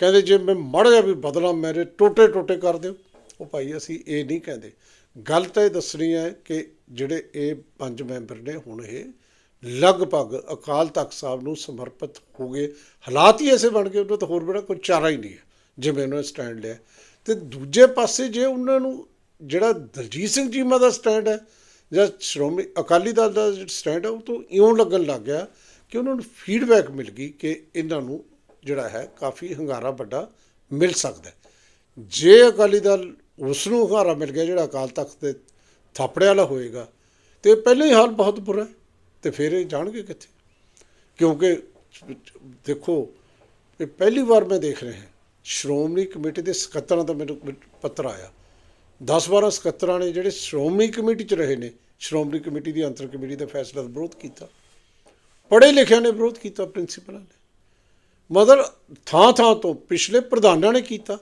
ਕਹਿੰਦੇ ਜੇ ਮੈਂ ਮੜ ਜਾ ਵੀ ਬਦਲਾ ਮੇਰੇ ਟੋਟੇ ਟੋਟੇ ਕਰ ਦਿਓ। ਉਹ ਭਾਈ ਅਸੀਂ ਇਹ ਨਹੀਂ ਕਹਿੰਦੇ। ਗੱਲ ਤਾਂ ਇਹ ਦੱਸਣੀ ਹੈ ਕਿ ਜਿਹੜੇ ਇਹ ਪੰਜ ਮੈਂਬਰ ਨੇ ਹੁਣ ਇਹ ਲਗਭਗ ਅਕਾਲ ਤਖਤ ਸਾਹਿਬ ਨੂੰ ਸਮਰਪਿਤ ਹੋ ਗਏ। ਹਾਲਾਤ ਹੀ ਐਸੇ ਬਣ ਗਏ, ਉਹਨਾਂ ਤਾਂ ਹੋਰ ਬੜਾ ਕੋਈ ਚਾਰਾ ਹੀ ਨਹੀਂ ਹੈ, ਜਿਵੇਂ ਉਹਨਾਂ ਨੇ ਸਟੈਂਡ ਲਿਆ। ਤੇ ਦੂਜੇ ਪਾਸੇ ਜੇ ਉਹਨਾਂ ਨੂੰ ਜਿਹੜਾ ਦਲਜੀਤ ਸਿੰਘ ਚੀਮਾ ਦਾ ਸਟੈਂਡ ਹੈ ਜਾਂ ਸ਼੍ਰੋਮਣੀ ਅਕਾਲੀ ਦਲ ਦਾ ਸਟੈਂਡ ਹੈ, ਉਹ ਤੋਂ ਇਉਂ ਲੱਗਣ ਲੱਗ ਗਿਆ ਕਿ ਉਹਨਾਂ ਨੂੰ ਫੀਡਬੈਕ ਮਿਲ ਗਈ ਕਿ ਇਹਨਾਂ ਨੂੰ ਜਿਹੜਾ ਹੈ ਕਾਫੀ ਹੰਗਾਰਾ ਵੱਡਾ ਮਿਲ ਸਕਦਾ ਜੇ ਅਕਾਲੀ ਦਲ ਉਸ ਨੂੰ ਹੰਗਾਰਾ ਮਿਲ ਗਿਆ ਜਿਹੜਾ ਅਕਾਲ ਤਖਤ ਦੇ ਥਾਪੜੇ ਵਾਲਾ ਹੋਏਗਾ, ਤੇ ਪਹਿਲਾਂ ਹੀ ਹਾਲ ਬਹੁਤ ਬੁਰਾ ਹੈ ਤੇ ਫਿਰ ਇਹ ਜਾਣਗੇ ਕਿੱਥੇ। ਕਿਉਂਕਿ ਦੇਖੋ, ਇਹ ਪਹਿਲੀ ਵਾਰ ਮੈਂ ਦੇਖ ਰਿਹਾ ਹਾਂ। ਸ਼੍ਰੋਮਣੀ ਕਮੇਟੀ ਦੇ ਸਕੱਤਰਾਂ ਦਾ ਮੈਨੂੰ ਪੱਤਰ ਆਇਆ। 10-12 ਸਕੱਤਰਾਂ ਨੇ ਜਿਹੜੇ ਸ਼੍ਰੋਮਣੀ ਕਮੇਟੀ 'ਚ ਰਹੇ ਨੇ, ਸ਼੍ਰੋਮਣੀ ਕਮੇਟੀ ਦੀ ਅੰਤਰ ਕਮੇਟੀ ਦਾ ਫੈਸਲਾ ਦਾ ਵਿਰੋਧ ਕੀਤਾ। ਪੜ੍ਹੇ ਲਿਖਿਆਂ ਨੇ ਵਿਰੋਧ ਕੀਤਾ ਪ੍ਰਿੰਸੀਪਲਾਂ ਨੇ। ਮਦਰ ਥਾਂ ਥਾਂ ਤੋਂ ਪਿਛਲੇ ਪ੍ਰਧਾਨਾਂ ਨੇ ਕੀਤਾ।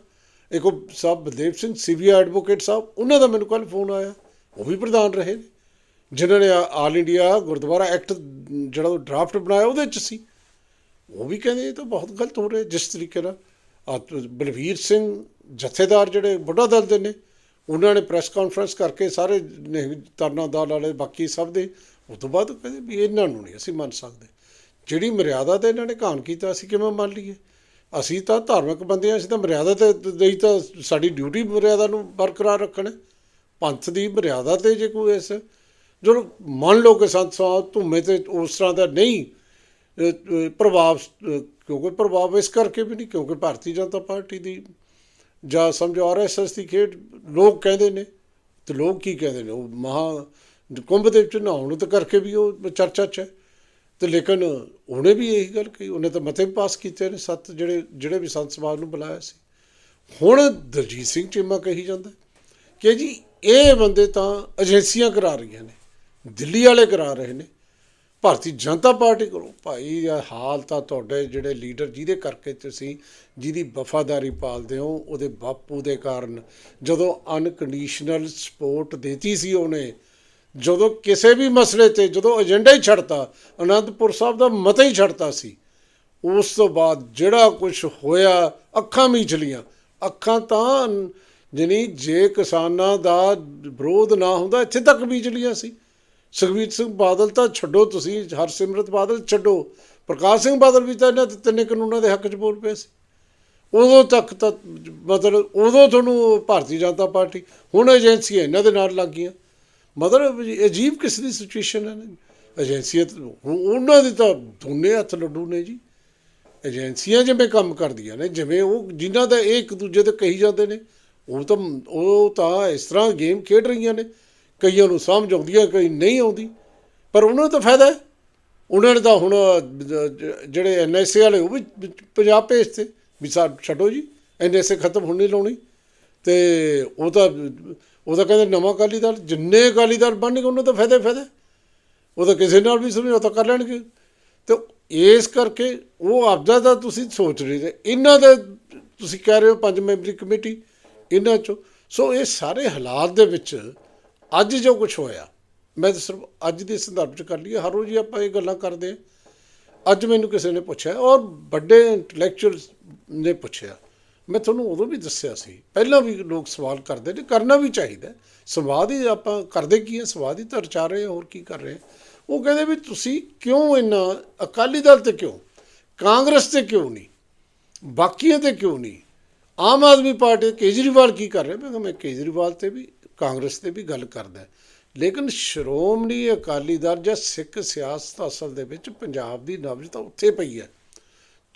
ਇੱਕ ਉਹ ਸਾਹਿਬ ਬਲਦੇਵ ਸਿੰਘ ਸੀਵੀ ਐਡਵੋਕੇਟ ਸਾਹਿਬ, ਉਹਨਾਂ ਦਾ ਮੈਨੂੰ ਕੱਲ ਫੋਨ ਆਇਆ। ਉਹ ਵੀ ਪ੍ਰਧਾਨ ਰਹੇ ਨੇ। ਜਿਨ੍ਹਾਂ ਨੇ ਆਲ ਇੰਡੀਆ ਗੁਰਦੁਆਰਾ ਐਕਟ ਜਿਹੜਾ ਉਹ ਡਰਾਫਟ ਬਣਾਇਆ, ਉਹਦੇ ਚ ਸੀ। ਉਹ ਵੀ ਕਹਿੰਦੇ ਇਹ ਤਾਂ ਬਹੁਤ ਗਲਤ ਹੋ ਰਿਹਾ। ਜਿਸ ਤਰੀਕੇ ਨਾਲ ਆਹ ਬਲਵੀਰ ਸਿੰਘ ਜਥੇਦਾਰ ਜਿਹੜੇ ਬੁੱਢਾ ਦਲ ਦੇ ਨੇ, ਉਹਨਾਂ ਨੇ ਪ੍ਰੈਸ ਕਾਨਫਰੰਸ ਕਰਕੇ ਸਾਰੇ ਨੇ ਤਰਨਾ ਦਲ ਵਾਲੇ, ਬਾਕੀ ਸਭ ਦੇ ਉਸ ਤੋਂ ਬਾਅਦ ਕਹਿੰਦੇ ਵੀ ਇਹਨਾਂ ਨੂੰ ਨਹੀਂ ਅਸੀਂ ਮੰਨ ਸਕਦੇ। ਜਿਹੜੀ ਮਰਿਆਦਾ ਤੇ ਇਹਨਾਂ ਨੇ ਕਾਨ ਕੀਤਾ, ਅਸੀਂ ਕਿਵੇਂ ਮੰਨ ਲਈਏ? ਅਸੀਂ ਤਾਂ ਧਾਰਮਿਕ ਬੰਦੇ ਹਾਂ, ਅਸੀਂ ਤਾਂ ਮਰਿਆਦਾ ਤੇ ਲਈ ਤਾਂ ਸਾਡੀ ਡਿਊਟੀ ਮਰਿਆਦਾ ਨੂੰ ਬਰਕਰਾਰ ਰੱਖਣਾ। ਪੰਥ ਦੀ ਮਰਿਆਦਾ ਤੇ ਜੇ ਕੋਈ ਇਸ ਜਦੋਂ ਮੰਨ ਲਓ ਕਿ ਸੰਤ ਸਾਹਿਬ ਧੁੰਮੇ ਤੇ ਉਸ ਤਰ੍ਹਾਂ ਦਾ ਨਹੀਂ ਪ੍ਰਭਾਵ ਕਿਉਂਕਿ ਪ੍ਰਭਾਵ ਇਸ ਕਰਕੇ ਵੀ ਨਹੀਂ, ਕਿਉਂਕਿ ਭਾਰਤੀ ਜਨਤਾ ਪਾਰਟੀ ਦੀ ਜਾਂ ਸਮਝੋ ਆਰਐਸਐਸ ਦੀ ਖੇਡ ਲੋਕ ਕਹਿੰਦੇ ਨੇ ਤੇ ਲੋਕ ਕੀ ਕਹਿੰਦੇ ਨੇ? ਉਹ ਮਹਾ ਕੁੰਭ ਦੇ ਵਿੱਚ ਨਹਾਉਣ ਤੇ ਕਰਕੇ ਵੀ ਉਹ ਚਰਚਾ 'ਚ ਹੈ। ਤੇ ਲੇਕਿਨ ਉਹਨੇ ਵੀ ਇਹੀ ਗੱਲ ਕਹੀ, ਉਹਨੇ ਤਾਂ ਮਤੇ ਵੀ ਪਾਸ ਕੀਤੇ ਨੇ, ਸੱਤ ਜਿਹੜੇ ਜਿਹੜੇ ਵੀ ਸੰਤ ਸਮਾਜ ਨੂੰ ਬੁਲਾਇਆ ਸੀ। ਹੁਣ ਦਲਜੀਤ ਸਿੰਘ ਚੀਮਾ ਕਹੀ ਜਾਂਦਾ ਕਿ ਜੀ ਇਹ ਬੰਦੇ ਤਾਂ ਏਜੰਸੀਆਂ ਕਰਾ ਰਹੀਆਂ ਨੇ, ਦਿੱਲੀ ਵਾਲੇ ਕਰਾ ਰਹੇ ਨੇ। ਭਾਰਤੀ ਜਨਤਾ ਪਾਰਟੀ ਕੋਲੋਂ ਭਾਈ ਹਾਲ ਤਾਂ ਤੁਹਾਡੇ ਜਿਹੜੇ ਲੀਡਰ ਜਿਹਦੇ ਕਰਕੇ ਤੁਸੀਂ ਜਿਹਦੀ ਵਫਾਦਾਰੀ ਪਾਲਦੇ ਹੋ, ਉਹਦੇ ਬਾਪੂ ਦੇ ਕਾਰਨ ਜਦੋਂ ਅਨਕੰਡੀਸ਼ਨਲ ਸਪੋਰਟ ਦਿੱਤੀ ਸੀ ਉਹਨੇ ਜਦੋਂ ਕਿਸੇ ਵੀ ਮਸਲੇ ਤੇ ਜਦੋਂ ਏਜੰਡਾ ਹੀ ਛੱਡਤਾ, ਅਨੰਦਪੁਰ ਸਾਹਿਬ ਦਾ ਮਤਾ ਹੀ ਛੱਡਤਾ ਸੀ, ਉਸ ਤੋਂ ਬਾਅਦ ਜਿਹੜਾ ਕੁਝ ਹੋਇਆ, ਅੱਖਾਂ ਮੀਚਲੀਆਂ ਅੱਖਾਂ ਤਾਂ ਜਨੀ ਜੇ ਕਿਸਾਨਾਂ ਦਾ ਵਿਰੋਧ ਨਾ ਹੁੰਦਾ, ਇੱਥੇ ਤੱਕ ਮੀਚਲੀਆਂ ਸੀ। ਸੁਖਬੀਰ ਸਿੰਘ ਬਾਦਲ ਤਾਂ ਛੱਡੋ ਤੁਸੀਂ, ਹਰਸਿਮਰਤ ਬਾਦਲ ਛੱਡੋ। ਪ੍ਰਕਾਸ਼ ਸਿੰਘ ਬਾਦਲ ਵੀ ਤਾਂ ਇਹਨਾਂ ਦੇ ਤਿੰਨੇ ਕਾਨੂੰਨਾਂ ਦੇ ਹੱਕ 'ਚ ਬੋਲ ਪਏ ਸੀ। ਉਦੋਂ ਤੱਕ ਤਾਂ ਮਤਲਬ ਉਦੋਂ ਤੁਹਾਨੂੰ ਭਾਰਤੀ ਜਨਤਾ ਪਾਰਟੀ, ਹੁਣ ਏਜੰਸੀਆਂ ਇਹਨਾਂ ਦੇ ਨਾਲ ਲੱਗ ਗਈਆਂ ਮਤਲਬ ਅਜੀਬ ਕਿਸ ਦੀ ਸਿਚੁਏਸ਼ਨ ਹੈ ਨਾ ਏਜੰਸੀਆਂ ਉਹਨਾਂ ਦੇ ਤਾਂ ਦੋਨੇ ਹੱਥ ਲੱਡੂ ਨੇ ਜੀ। ਏਜੰਸੀਆਂ ਜਿਵੇਂ ਕੰਮ ਕਰਦੀਆਂ ਨੇ, ਜਿਵੇਂ ਉਹ ਜਿਨ੍ਹਾਂ ਦਾ ਇਹ ਇੱਕ ਦੂਜੇ ਤੇ ਕਹੀ ਜਾਂਦੇ ਨੇ। ਉਹ ਤਾਂ ਉਹ ਤਾਂ ਇਸ ਤਰ੍ਹਾਂ ਗੇਮ ਖੇਡ ਰਹੀਆਂ ਨੇ। ਕਈਆਂ ਨੂੰ ਸਮਝ ਆਉਂਦੀ ਹੈ, ਕਈ ਨਹੀਂ ਆਉਂਦੀ। ਪਰ ਉਹਨਾਂ ਨੂੰ ਤਾਂ ਫਾਇਦਾ ਹੈ। ਉਹਨਾਂ ਨੇ ਤਾਂ ਹੁਣ, ਜ- ਜ- ਜਿਹੜੇ ਐਨਐਸਏ ਵਾਲੇ, ਉਹ ਵੀ ਪੰਜਾਬ ਭੇਜਤੇ। ਵੀ ਸਾ ਛੱਡੋ ਜੀ। ਐਨਐਸਏ ਖਤਮ ਹੁਣ ਨਹੀਂ ਲਾਉਣੀ। ਤੇ ਉਹ ਤਾਂ ਉਹ ਤਾਂ ਕਹਿੰਦੇ ਨਵਾਂ ਅਕਾਲੀ ਦਲ, ਜਿੰਨੇ ਅਕਾਲੀ ਦਲ ਬਣਨਗੇ ਉਹਨਾਂ ਦਾ ਫਾਇਦੇ ਹੀ ਫਾਇਦਾ। ਉਹ ਤਾਂ ਕਿਸੇ ਨਾਲ ਵੀ ਸਮਝੌਤਾ ਕਰ ਲੈਣਗੇ। ਤੇ ਇਸ ਕਰਕੇ ਉਹ ਆਪਦਾ ਦਾ ਤੁਸੀਂ ਸੋਚ ਰਹੇ ਤੇ ਇਹਨਾਂ ਦੇ ਤੁਸੀਂ ਕਹਿ ਰਹੇ ਹੋ ਪੰਜ ਮੈਂਬਰੀ ਕਮੇਟੀ, ਇਹਨਾਂ ਚੋਂ। ਸੋ ਇਹ ਸਾਰੇ ਹਾਲਾਤ ਦੇ ਵਿੱਚ ਅੱਜ ਜੋ ਕੁਝ ਹੋਇਆ, ਮੈਂ ਤਾਂ ਸਿਰਫ ਅੱਜ ਦੇ ਸੰਦਰਭ 'ਚ ਕਰ ਲਈ ਹਰ ਰੋਜ਼ ਹੀ ਆਪਾਂ ਇਹ ਗੱਲਾਂ ਕਰਦੇ ਹਾਂ। ਅੱਜ ਮੈਨੂੰ ਕਿਸੇ ਨੇ ਪੁੱਛਿਆ ਔਰ ਵੱਡੇ ਇੰਟੈਲੈਕਚੁਅਲ ਨੇ ਪੁੱਛਿਆ। ਮੈਂ ਤੁਹਾਨੂੰ ਉਦੋਂ ਵੀ ਦੱਸਿਆ ਸੀ ਪਹਿਲਾਂ ਵੀ ਲੋਕ ਸਵਾਲ ਕਰਦੇ ਨੇ ਕਰਨਾ ਵੀ ਚਾਹੀਦਾ ਸਵਾਦ ਹੀ ਆਪਾਂ ਕਰਦੇ ਕੀ ਹੈ? ਸੰਵਾਦ ਹੀ ਤਾਂ ਰਚਾ ਰਹੇ ਹਾਂ, ਹੋਰ ਕੀ ਕਰ ਰਹੇ ਉਹ ਕਹਿੰਦੇ ਵੀ ਤੁਸੀਂ ਕਿਉਂ ਇੰਨਾ ਅਕਾਲੀ ਦਲ ਤੇ ਕਿਉਂ? ਕਾਂਗਰਸ ਤੇ ਕਿਉਂ ਨਹੀਂ? ਬਾਕੀਆਂ ਤੇ ਕਿਉਂ ਨਹੀਂ? ਆਮ ਆਦਮੀ ਪਾਰਟੀ ਕੇਜਰੀਵਾਲ ਕੀ ਕਰ ਰਿਹਾ? ਮੈਂ ਕਿਹਾ ਮੈਂ ਕੇਜਰੀਵਾਲ ਤੇ ਵੀ ਕਾਂਗਰਸ ਤੇ ਵੀ ਗੱਲ ਕਰਦਾ ਲੇਕਿਨ ਸ਼੍ਰੋਮਣੀ ਅਕਾਲੀ ਦਲ ਜਾਂ ਸਿੱਖ ਸਿਆਸਤ ਅਸਲ ਦੇ ਵਿੱਚ ਪੰਜਾਬ ਦੀ ਨਬਜ਼ ਤਾਂ ਉੱਥੇ ਪਈ ਹੈ।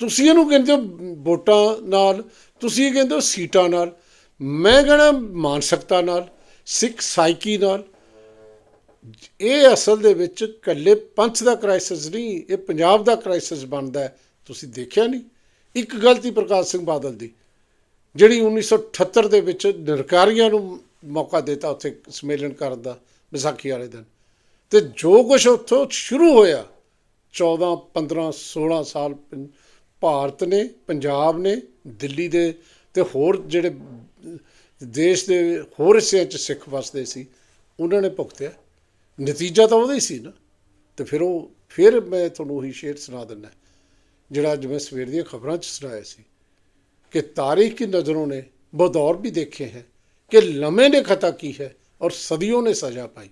ਤੁਸੀਂ ਇਹਨੂੰ ਕਹਿੰਦੇ ਹੋ ਵੋਟਾਂ ਨਾਲ, ਤੁਸੀਂ ਇਹ ਕਹਿੰਦੇ ਹੋ ਸੀਟਾਂ ਨਾਲ। ਮੈਂ ਕਹਿੰਦਾ ਮਾਨਸਿਕਤਾ ਨਾਲ, ਸਿੱਖ ਸਾਈਕੀ ਨਾਲ। ਇਹ ਅਸਲ ਦੇ ਵਿੱਚ ਇਕੱਲੇ ਪੰਥ ਦਾ ਕ੍ਰਾਈਸਿਸ ਨਹੀਂ, ਇਹ ਪੰਜਾਬ ਦਾ ਕ੍ਰਾਈਸਿਸ ਬਣਦਾ ਹੈ। ਤੁਸੀਂ ਦੇਖਿਆ ਨਹੀਂ? ਇੱਕ ਗਲਤੀ ਪ੍ਰਕਾਸ਼ ਸਿੰਘ ਬਾਦਲ ਦੀ, ਜਿਹੜੀ 1978 ਦੇ ਵਿੱਚ ਨਿਰਕਾਰੀਆਂ ਨੂੰ ਮੌਕਾ ਦਿੱਤਾ ਉੱਥੇ ਸੰਮੇਲਨ ਕਰਨ ਦਾ, ਵਿਸਾਖੀ ਵਾਲੇ ਦਿਨ। ਤੇ ਜੋ ਕੁਝ ਉੱਥੋਂ ਸ਼ੁਰੂ ਹੋਇਆ 14 15 16 ਸਾਲ ਪੰ- ਭਾਰਤ ਨੇ, ਪੰਜਾਬ ਨੇ, ਦਿੱਲੀ ਦੇ ਤੇ ਹੋਰ ਜਿਹੜੇ ਦੇਸ਼ ਦੇ ਹੋਰ ਹਿੱਸਿਆਂ 'ਚ ਸਿੱਖ ਵਸਦੇ ਸੀ, ਉਹਨਾਂ ਨੇ ਭੁਗਤਿਆ। ਨਤੀਜਾ ਤਾਂ ਉਹਦਾ ਹੀ ਸੀ ਨਾ। ਤੇ ਫਿਰ ਉਹ, ਫਿਰ ਮੈਂ ਤੁਹਾਨੂੰ ਉਹੀ ਸ਼ੇਰ ਸੁਣਾ ਦਿੰਦਾ ਜਿਹੜਾ ਅੱਜ ਮੈਂ ਸਵੇਰ ਦੀਆਂ ਖਬਰਾਂ 'ਚ ਸੁਣਾਇਆ ਸੀ ਕਿ ਤਾਰੀਖ ਕੀ ਨਜ਼ਰੋਂ ਨੇ ਬਦੌਰ ਵੀ ਦੇਖੇ ਹੈ ਕਿ ਲੰਮੇ ਨੇ ਖਤਾ ਕੀ ਹੈ ਔਰ ਸਦੀਆਂ ਨੇ ਸਜ਼ਾ ਪਾਈ।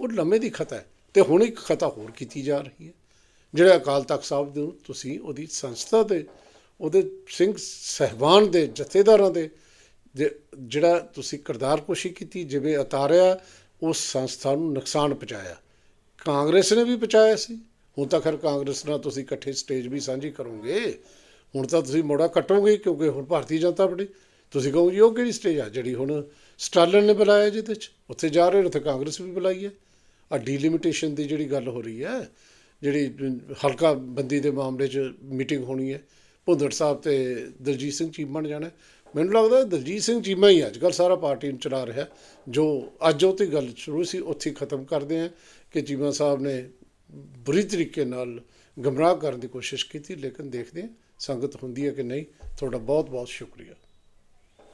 ਉਹ ਲੰਮੇ ਦੀ ਖਤਾ ਹੈ ਤੇ ਹੁਣ ਇੱਕ ਖਤਾ ਹੋਰ ਕੀਤੀ ਜਾ ਰਹੀ ਹੈ। ਜਿਹੜਾ ਅਕਾਲ ਤਖਤ ਸਾਹਿਬ ਨੂੰ ਤੁਸੀਂ ਉਹਦੀ ਸੰਸਥਾ ਦੇ, ਉਹਦੇ ਸਿੰਘ ਸਹਿਬਾਨ ਦੇ, ਜਥੇਦਾਰਾਂ ਦੇ ਜਿਹੜਾ ਤੁਸੀਂ ਕਿਰਦਾਰਕੁਸ਼ੀ ਕੀਤੀ, ਜਿਵੇਂ ਉਤਾਰਿਆ, ਉਸ ਸੰਸਥਾ ਨੂੰ ਨੁਕਸਾਨ ਪਹੁੰਚਾਇਆ। ਕਾਂਗਰਸ ਨੇ ਵੀ ਪਹੁੰਚਾਇਆ ਸੀ। ਹੁਣ ਤਾਂ ਖੈਰ ਕਾਂਗਰਸ ਨਾਲ ਤੁਸੀਂ ਇਕੱਠੇ ਸਟੇਜ ਵੀ ਸਾਂਝੀ ਕਰੋਗੇ। ਹੁਣ ਤਾਂ ਤੁਸੀਂ ਮੋੜਾ ਕੱਟੋਗੇ, ਕਿਉਂਕਿ ਹੁਣ ਭਾਰਤੀ ਜਨਤਾ ਪਾਰਟੀ, ਤੁਸੀਂ ਕਹੋਗੇ ਜੀ ਉਹ ਕਿਹੜੀ ਸਟੇਜ ਆ, ਜਿਹੜੀ ਹੁਣ ਸਟਾਲਨ ਨੇ ਬੁਲਾਇਆ ਜਿਹਦੇ ਚ। ਉੱਥੇ ਜਾ ਰਹੇ ਨੇ, ਉੱਥੇ ਕਾਂਗਰਸ ਵੀ ਬੁਲਾਈ ਹੈ। ਆ ਡੀਲਿਮਿਟੇਸ਼ਨ ਦੀ ਜਿਹੜੀ ਗੱਲ ਹੋ ਰਹੀ ਹੈ ਜਿਹੜੀ ਹਲਕਾ ਬੰਦੀ ਦੇ ਮਾਮਲੇ 'ਚ ਮੀਟਿੰਗ ਹੋਣੀ ਹੈ, ਭੁੰਦੜ ਸਾਹਿਬ ਤੇ ਦਲਜੀਤ ਸਿੰਘ ਚੀਮਾ ਨੇ ਜਾਣਾ ਮੈਨੂੰ ਲੱਗਦਾ ਦਲਜੀਤ ਸਿੰਘ ਚੀਮਾ ਹੀ ਅੱਜ ਕੱਲ੍ਹ ਸਾਰਾ ਪਾਰਟੀ ਨੂੰ ਚਲਾ ਰਿਹਾ ਜੋ ਅੱਜ ਉਹ ਤੇ ਗੱਲ ਸ਼ੁਰੂ ਸੀ, ਉੱਥੇ ਹੀ ਖਤਮ ਕਰਦੇ ਆ ਕਿ ਚੀਮਾ ਸਾਹਿਬ ਨੇ ਬੁਰੀ ਤਰੀਕੇ ਨਾਲ ਗਮਰਾਹ ਕਰਨ ਦੀ ਕੋਸ਼ਿਸ਼ ਕੀਤੀ, ਲੇਕਿਨ ਦੇਖਦੇ ਹਾਂ ਸੰਗਤ ਹੁੰਦੀ ਹੈ ਕਿ ਨਹੀਂ। ਤੁਹਾਡਾ ਬਹੁਤ ਬਹੁਤ ਸ਼ੁਕਰੀਆ।